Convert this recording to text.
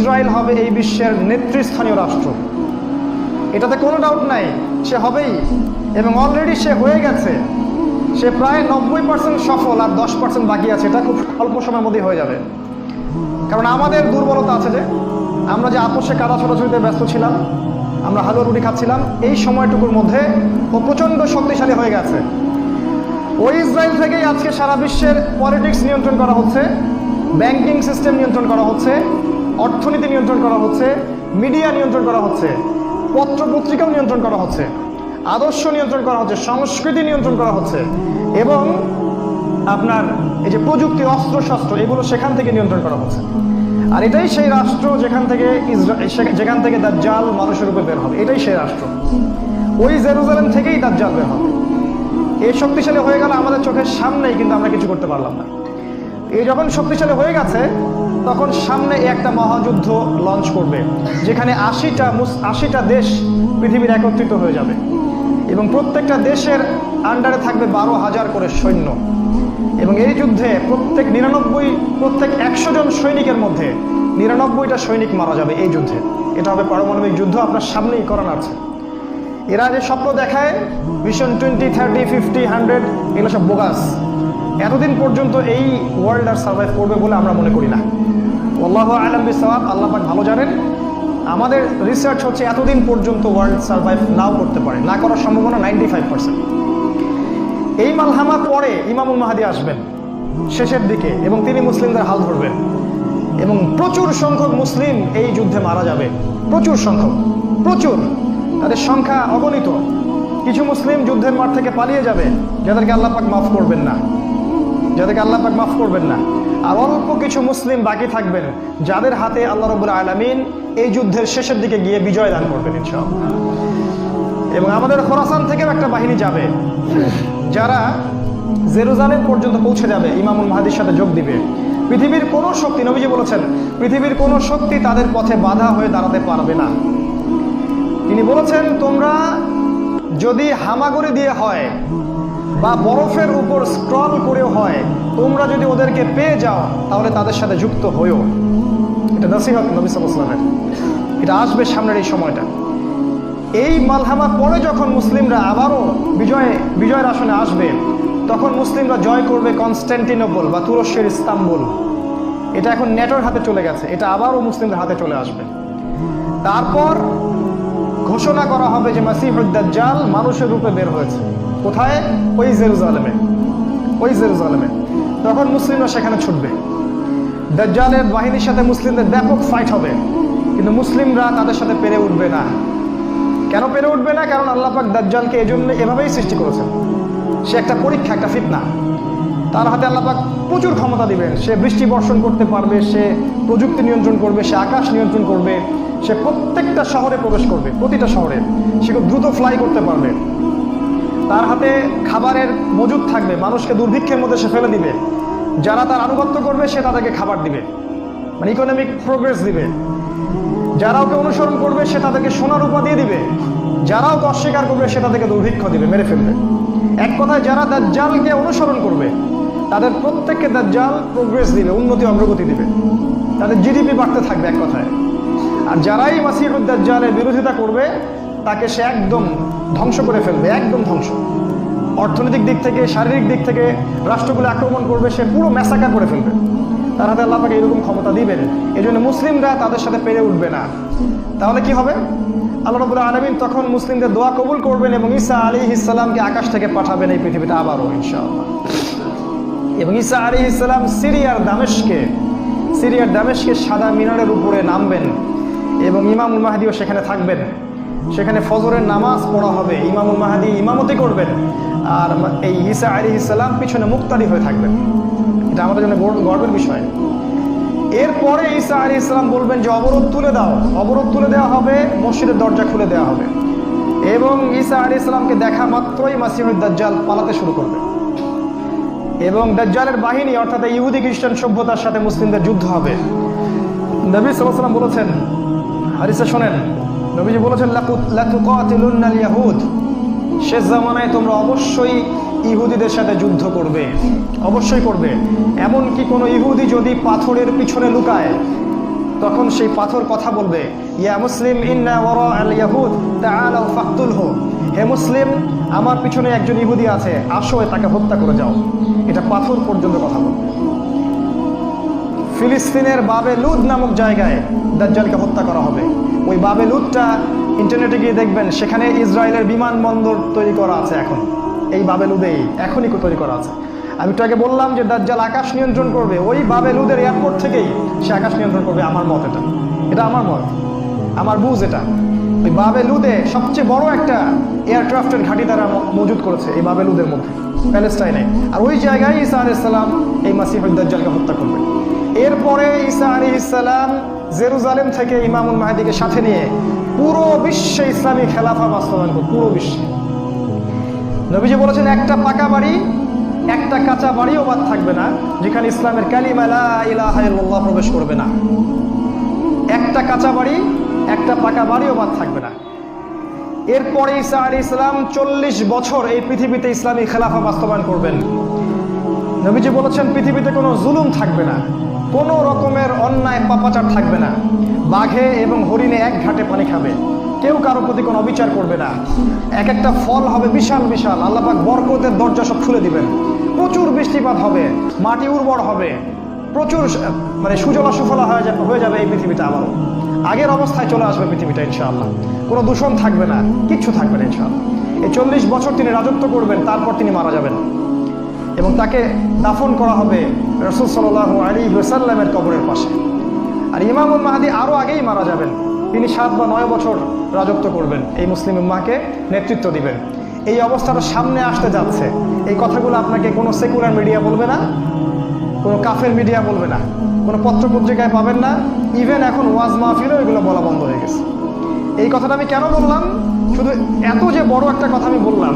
Israel হবে এই বিশ্বের নেতৃস্থানীয় রাষ্ট্র। এটাতে কোনো ডাউট নাই, সে হবেই। এবং অলরেডি সে হয়ে গেছে। সে প্রায় নব্বই পার্সেন্ট সফল আর দশ পার্সেন্ট বাকি আছে। এটা খুব অল্প সময়ের মধ্যেই হয়ে যাবে। কারণ আমাদের দুর্বলতা আছে যে, আমরা যে আপোষে কাদা ছোটাছুটিতে ব্যস্ত ছিলাম, আমরা হালুয়া রুটি খাচ্ছিলাম, এই সময়টুকুর মধ্যে ও প্রচণ্ড শক্তিশালী হয়ে গেছে। ওই ইসরায়েল থেকেই আজকে সারা বিশ্বের পলিটিক্স নিয়ন্ত্রণ করা হচ্ছে ব্যাংকিং সিস্টেম নিয়ন্ত্রণ করা হচ্ছে অর্থনীতি নিয়ন্ত্রণ করা হচ্ছে, মিডিয়া নিয়ন্ত্রণ করা হচ্ছে পত্র পত্রিকাও নিয়ন্ত্রণ করা হচ্ছে, আদর্শ নিয়ন্ত্রণ করা হচ্ছে, সংস্কৃতি নিয়ন্ত্রণ করা হচ্ছে, এবং আপনার এই যে প্রযুক্তি অস্ত্র শস্ত্র এগুলো সেখান থেকে নিয়ন্ত্রণ করা হচ্ছে। আর এটাই সেই রাষ্ট্র যেখান থেকে যেখান থেকে তার জাল মানুষের রূপে বের হবে। এটাই সেই রাষ্ট্র। ওই জেরুজালেম থেকেই তার জাল বের হবে। এই শক্তিশালী হয়ে গেল আমাদের চোখের সামনেই, কিন্তু আমরা কিছু করতে পারলাম না। এই যখন শক্তিশালী হয়ে গেছে, তখন সামনে একটা মহাযুদ্ধ লঞ্চ করবে, যেখানে আশিটা আশিটা দেশ পৃথিবীর একত্রিত হয়ে যাবে। এবং প্রত্যেকটা দেশের আন্ডারে থাকবে বারো হাজার করে সৈন্য। এবং এই যুদ্ধে প্রত্যেক নিরানব্বই, প্রত্যেক একশো জন সৈনিকের মধ্যে নিরানব্বইটা সৈনিক মারা যাবে এই যুদ্ধে। এটা হবে পারমাণবিক যুদ্ধ, আপনার সামনেই করান আছে। এরা যে স্বপ্ন দেখায় vision twenty thirty fifty hundred এগুলো সব বোগাস এতদিন পর্যন্ত এই ওয়ার্ল্ড আর সার্ভাইভ করবে বলে আমরা মনে করি না। আল্লাহ আলম বিসাব আল্লাহ পাক ভালো জানেন। আমাদের রিসার্চ হচ্ছে এতদিন পর্যন্ত ওয়ার্ল্ড সার্ভাইভ নাও করতে পারে, না করার সম্ভাবনা নাইনটি ফাইভ পার্সেন্ট এই মালহামা পরে ইমামুল মাহাদি আসবেন, শেষের দিকে, এবং তিনি মুসলিমদের হাল ধরবেন। এবং প্রচুর সংখ্যক মুসলিম এই যুদ্ধে মারা যাবে। প্রচুর সংখ্যক, প্রচুর। তাদের সংখ্যা অগণিত। কিছু মুসলিম যুদ্ধের মাঠ থেকে পালিয়ে যাবে, যাদেরকে আল্লাহ পাক মাফ করবেন না। যাদেরকে আল্লাহ পাক মাফ করবেন না। আর অল্প কিছু মুসলিম বাকি থাকবেন, যাদের হাতে আল্লাহ রবুল আলমিন এই যুদ্ধের শেষের দিকে গিয়ে বিজয় দান করবেন ইনশাআল্লাহ। এবং আমাদের খোরাসান থেকেও একটা বাহিনী যাবে, যারা জেরুজালেম পর্যন্ত পৌঁছে যাবে, ইমামুল মাহাদির সাথে যোগ দিবে। পৃথিবীর কোনো শক্তি, নবীজি বলেছেন, পৃথিবীর কোনো শক্তি তাদের পথে বাধা হয়ে দাঁড়াতে পারবে না। তিনি বলেছেন, তোমরা যদি হামাগুড়ি দিয়ে হয় বা বরফের উপর স্ক্রল করেও হয়, তোমরা যদি ওদেরকে পেয়ে যাও, তাহলে তাদের সাথে যুক্ত হইও এটা নসিহত নবী সাল্লামের এটা আসবে সামনের এই সময়টা। এই মালহামা পরে যখন মুসলিমরা আবারও বিজয়, বিজয়ের আসনে আসবে, তখন মুসলিমরা জয় করবে কনস্ট্যান্টিনোপল বা তুরস্কের ইস্তাম্বুল। এটা এখন নেটোর হাতে চলে গেছে, এটা আবারও মুসলিমদের হাতে চলে আসবে। তারপর ঘোষণা করা হবে যে মাসিহুদ্দাজ্জাল মানুষের রূপে বের হয়েছে। কোথায়? ওই জেরুজালেমে। ওই জেরুজালেমে। তখন মুসলিমরা সেখানে ছুটবে। দাজ্জালের বাহিনীর সাথে মুসলিমদের ব্যাপক ফাইট হবে। কিন্তু মুসলিমরা তাদের সাথে পেরে উঠবে না। কেন পেরে উঠবে না? কারণ আল্লাহ পাক দাজ্জালকে এই জন্য এভাবেই সৃষ্টি করেছেন। সে একটা পরীক্ষা, একটা ফিতনা। তার হাতে আল্লাহ পাক প্রচুর ক্ষমতা দিবেন। সে বৃষ্টি বর্ষণ করতে পারবে, সে প্রযুক্তি নিয়ন্ত্রণ করবে, সে আকাশ নিয়ন্ত্রণ করবে, সে প্রত্যেকটা শহরে প্রবেশ করবে, প্রতিটা শহরে। সে খুব দ্রুত ফ্লাই করতে পারবে। তার হাতে খাবারের মজুদ থাকবে, মানুষকে দুর্ভিক্ষের মধ্যে সে ফেলে দিবে। যারা তার আনুগত্য করবে, সে তাদেরকে খাবার দিবে। মানে ইকোনমিক প্রোগ্রেস দিবে। যারা ওকে অনুসরণ করবে, সে তাদেরকে সোনার উপা দিয়ে দিবে। যারা ওকে অস্বীকার করবে, সে তাদেরকে দুর্ভিক্ষ দিবে, মেরে ফেলবে। এক কথায়, যারা দাজ্জালকে অনুসরণ করবে, তাদের প্রত্যেককে দাজ্জাল প্রোগ্রেস দিবে, উন্নতি অগ্রগতি দিবে। তাদের জিডিপি বাড়তে থাকবে, এক কথায়। আর যারাই মাসিহুদ দাজ্জালের বিরোধিতা করবে তাকে সে একদম ধ্বংস করে ফেলবে, একদম ধ্বংস। অর্থনৈতিক দিক থেকে, শারীরিক দিক থেকে রাষ্ট্রগুলো আক্রমণ করবে, সে পুরো ম্যাসাকা করে ফেলবে। তার হাতে আল্লাহ পাকে এরকম ক্ষমতা দিবেন এই জন্য মুসলিমরা তাদের সাথে পেরে উঠবে না। তাহলে কি হবে? আল্লাহ রবুল্লাহ আলমিন তখন মুসলিমদের দোয়া কবুল করবেন এবং ঈসা আলী ইসলামকে আকাশ থেকে পাঠাবেন এই পৃথিবীতে আবারও, ইনশাআল্লাহ। এবং ঈসা আলী ইসলাম সিরিয়ার দামেশকে সিরিয়ার দামেশকে সাদা মিনারের উপরে নামবেন এবং ইমামুল মাহাদিও সেখানে থাকবেন। সেখানে ফজরের নামাজ পড়া হবে। ইমামুল মাহাদি ইমামতি করবেন। আর এই ঈসা আলী ইসলাম পিছনে মুক্তারি হয়ে থাকবেন। এটা আমাদের জন্য গর্বের বিষয়। এরপরে ঈসা আলী ইসলাম বলবেন যে, অবরোধ তুলে দাও। অবরোধ তুলে দেওয়া হবে, মসজিদের দরজা খুলে দেওয়া হবে। এবং ঈসা আলী ইসলামকে দেখা মাত্রই মাসিমুদ দাজ্জাল পালাতে শুরু করবে। এবং দাজ্জালের বাহিনী, অর্থাৎ ইহুদি খ্রিস্টান সভ্যতার সাথে মুসলিমদের যুদ্ধ হবে। নবী সাল্লাম বলেছেন হারিসা শোনেন নবীজি বলেছেন লাকু- লাতুকাতিলুন্নাল ইয়াহুদ শেষ জামানায় তোমরা অবশ্যই ইহুদিদের সাথে যুদ্ধ করবে, অবশ্যই করবে। এমন কি কোনো ইহুদি যদি পাথরের পিছনে লুকায়, তখন সেই পাথর কথা বলবে, ইয়া মুসলিম, ইন্না ওয়ারা আল ইয়াহুদ তাআলাউ ফাকতুলহু। হে মুসলিম, আমার পিছনে একজন ইহুদি আছে, আসো তাকে হত্যা করে যাও। এটা পাথর পর্যন্ত কথা বলবে। ফিলিস্তিনের বাবে লুদ নামক জায়গায় দাজ্জালকে হত্যা করা হবে। ওই বাবে লুদটা ইন্টারনেটে গিয়ে দেখবেন, সেখানে ইসরায়েলের বিমানবন্দর তৈরি করা আছে এখন। এই বাবে বাবেলুদেই এখনই তৈরি করা আছে। আমি তো আগে বললাম যে দাজ্জাল আকাশ নিয়ন্ত্রণ করবে। ওই বাবেলুদের এয়ারপোর্ট থেকেই সে আকাশ নিয়ন্ত্রণ করবে। আমার মত এটা। এটা আমার মত। আমার বুঝ এটা। ওই বাবেলুদে সবচেয়ে বড় একটা এয়ারক্রাফটের ঘাঁটি তারা মজুদ করেছে এই বাবেলুদের মধ্যে। প্যালেস্টাইনে। আর ওই জায়গায় ঈসা আলাইসাল্লাম এই দাজ্জালকে হত্যা করবে। এরপরে ঈসা আলী ইসালাম জেরুজালেম থেকে ইমামুল মাহাদিকে সাথে নিয়ে পুরো বিশ্বে ইসলামী খেলাফা বাস্তবায়ন করবে পুরো বিশ্বে। নবীজি বলেছেন, একটা পাকা বাড়ি, একটা কাঁচা বাড়িও বাদ থাকবে না, যেখানে ইসলামের কালিমা লা ইলাহা প্রবেশ করবে না। একটা কাঁচা বাড়ি, একটা পাকা বাড়িও বাদ থাকবে না। এরপরে ঈসা আলী ইসলাম চল্লিশ বছর এই পৃথিবীতে ইসলামী খেলাফা বাস্তবায়ন করবেন। নবীজি বলেছেন, পৃথিবীতে কোনো জুলুম থাকবে না। কোনো রকমের অন্যায় পাপাচার থাকবে না। বাঘে এবং হরিণে এক ঘাটে পানি খাবে। কেউ কারও প্রতি কোনো অবিচার করবে না। এক একটা ফল হবে বিশাল বিশাল। আল্লাপাক বরকতের দরজা সব খুলে দিবেন। প্রচুর বৃষ্টিপাত হবে। মাটি উর্বর হবে। প্রচুর মানে সুজলা সুফলা হয়ে যাবে হয়ে যাবে এই পৃথিবীটা আবারও। আগের অবস্থায় চলে আসবে পৃথিবীটা, ইনশাআল্লাহ। কোনো দূষণ থাকবে না। কিচ্ছু থাকবে না, ইনশাআল্লাহ। এই চল্লিশ বছর তিনি রাজত্ব করবেন, তারপর তিনি মারা যাবেন। এবং তাকে দাফন করা হবে রসুল সাল্লাহ আলী হুসাল্লামের কবরের পাশে। আর ইমামুল মাহাদি আরও আগেই মারা যাবেন। তিনি সাত বা নয় বছর রাজত্ব করবেন। এই মুসলিম উম্মাকে নেতৃত্ব দিবেন। এই অবস্থাটা সামনে আসতে যাচ্ছে। এই কথাগুলো আপনাকে কোনো সেকুলার মিডিয়া বলবে না, কোনো কাফের মিডিয়া বলবে না, কোনো পত্র পত্রিকায় পাবেন না। ইভেন এখন ওয়াজ মাহফিলও এগুলো বলা বন্ধ হয়ে গেছে। এই কথাটা আমি কেন বললাম? শুধু এত যে বড় একটা কথা আমি বললাম